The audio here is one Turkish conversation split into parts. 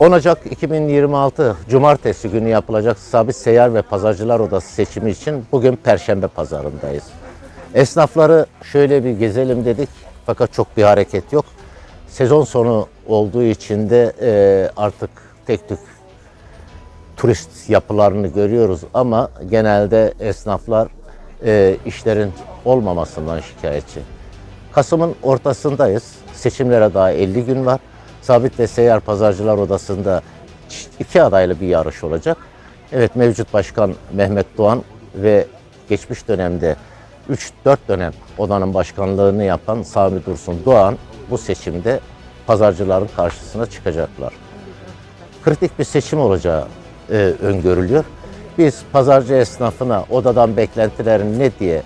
10 Ocak 2026 Cumartesi günü yapılacak Sabit Seyyar ve Pazarcılar Odası seçimi için bugün Perşembe pazarındayız. Esnafları şöyle bir gezelim dedik fakat çok bir hareket yok. Sezon sonu olduğu için de e, artık tek tük turist yapılarını görüyoruz ama genelde esnaflar e, işlerin olmamasından şikayetçi. Kasım'ın ortasındayız. Seçimlere daha 50 gün var. Sabit ve Seyyar Pazarcılar Odası'nda iki adaylı bir yarış olacak. Evet mevcut başkan Mehmet Doğan ve geçmiş dönemde 3-4 dönem odanın başkanlığını yapan Sami Dursun Doğan bu seçimde pazarcıların karşısına çıkacaklar kritik bir seçim olacağı e, öngörülüyor. Biz pazarcı esnafına odadan beklentilerin ne diye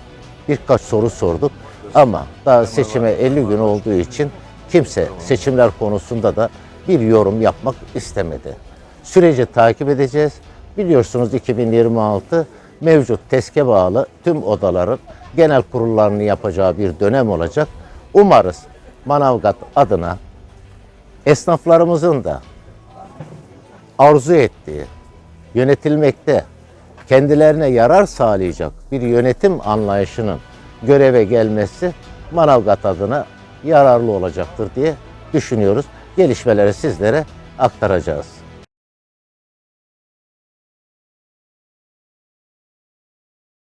birkaç soru sorduk. Ama daha seçime 50 gün olduğu için kimse seçimler konusunda da bir yorum yapmak istemedi. Süreci takip edeceğiz. Biliyorsunuz 2026 mevcut TESK'e bağlı tüm odaların genel kurullarını yapacağı bir dönem olacak. Umarız Manavgat adına esnaflarımızın da arzu ettiği, yönetilmekte kendilerine yarar sağlayacak bir yönetim anlayışının göreve gelmesi Manavgat adına yararlı olacaktır diye düşünüyoruz. Gelişmeleri sizlere aktaracağız.